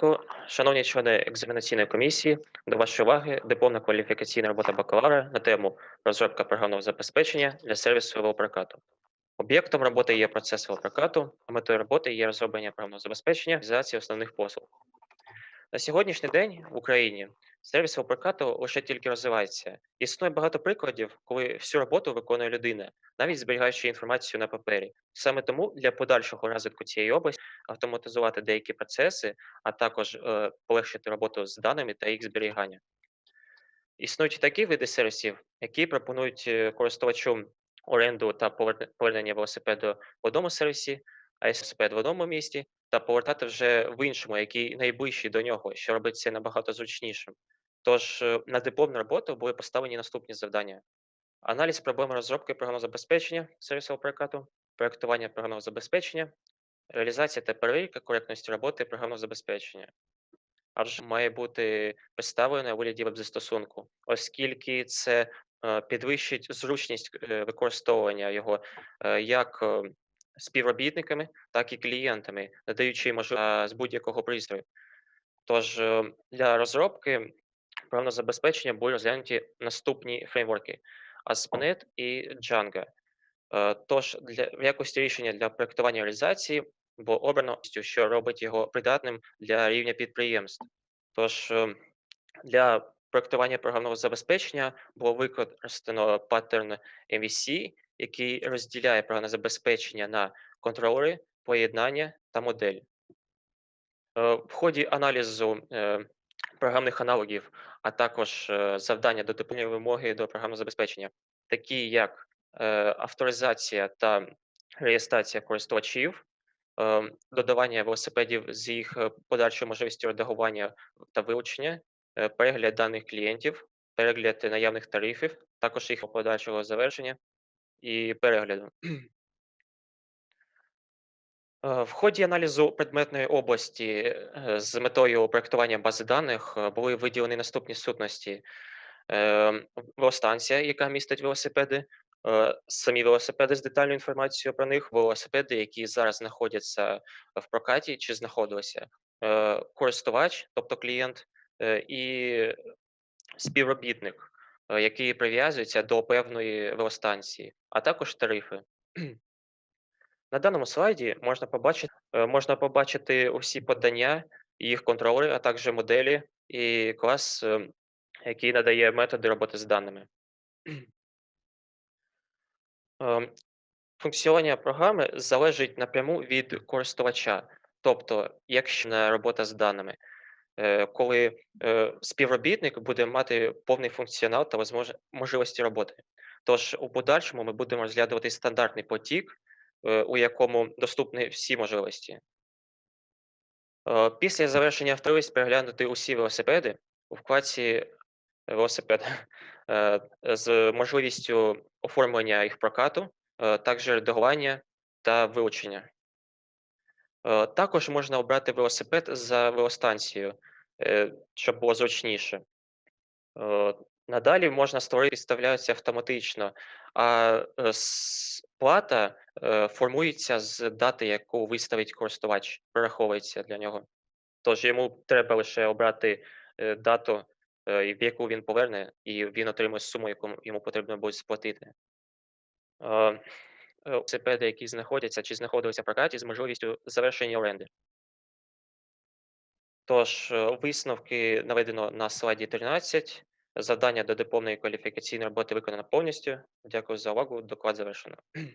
Дякую. Шановні члени екзаменаційної комісії, до вашої уваги дипломна кваліфікаційна робота бакалавра на тему розробка програмного забезпечення для сервісу велопрокату. Об'єктом роботи є процес велопрокату, а метою роботи є розроблення програмного забезпечення реалізації основних послуг. На сьогоднішній день в Україні сервіс велопрокату лише тільки розвивається. Існує багато прикладів, коли всю роботу виконує людина, навіть зберігаючи інформацію на папері. Саме тому для подальшого розвитку цієї області автоматизувати деякі процеси, а також е, полегшити роботу з даними та їх зберігання. Існують такі види сервісів, які пропонують е, користувачу оренду та повернення велосипеду в одному сервісі, а велосипед в одному місті, та повертати вже в іншому, який найближчий до нього, що робить це набагато зручнішим. Тож е, на дипломну роботу були поставлені наступні завдання: аналіз проблеми розробки програмного забезпечення сервісового прокату, проектування програмного забезпечення, реалізація та перевірка коректності роботи програмного забезпечення. А вже має бути представлена у вигляді веб-застосунку, оскільки це е, підвищить зручність е, використовування його е, як співробітниками, так і клієнтами, надаючи можливість з будь-якого пристрою. Тож для розробки програмного забезпечення були розглянуті наступні фреймворки: ASP.NET і Django. Тож для в якості рішення для проектування реалізації було обрано, що робить його придатним для рівня підприємств. Тож е, для проектування програмного забезпечення було використано паттерн MVC, який розділяє програмне забезпечення на контролери, поєднання та модель. Е, В ході аналізу е, програмних аналогів, а також е, завдання до доповнення вимоги до програмного забезпечення, такі як авторизація та реєстрація користувачів, додавання велосипедів з їх е, подальшою можливістю редагування та вилучення, е, перегляд даних клієнтів, перегляд наявних тарифів, також їх подальшого завершення і перегляду. Е, В ході аналізу предметної області з метою проектування бази даних були виділені наступні сутності: Ем, велостанція, яка містить велосипеди, самі велосипеди з детальною інформацією про них, велосипеди, які зараз знаходяться в прокаті чи знаходилися, е, користувач, тобто клієнт, е, і співробітник, е, який прив'язується до певної велостанції, а також тарифи. На даному слайді можна побачити, е, можна побачити усі подання, їх контролери, а також моделі і клас, е, який надає методи роботи з даними. Функціонування програми залежить напряму від користувача. Тобто, якщо на робота з даними, е, коли е, співробітник буде мати повний функціонал та можливості роботи. Тож у подальшому ми будемо розглядувати стандартний потік, е, у якому доступні всі можливості. Після завершення можливість переглянути усі велосипеди у вкладці велосипед з можливістю оформлення їх прокату, е, також редагування та вилучення. Е, Також можна обрати велосипед за велостанцією, е, щоб було зручніше. Надалі можна створити, підставляються автоматично, а плата формується з дати, яку виставить користувач, прораховується для нього. Тож йому треба лише обрати дату, в яку він поверне, і він отримує суму, яку йому потрібно буде сплатити. Е, е, Велосипеди, які знаходяться чи знаходилися в прокаті з можливістю завершення оренди. Тож, е, висновки наведено на слайді 13. Завдання до дипломної кваліфікаційної роботи виконано повністю. Дякую за увагу. Доклад завершено.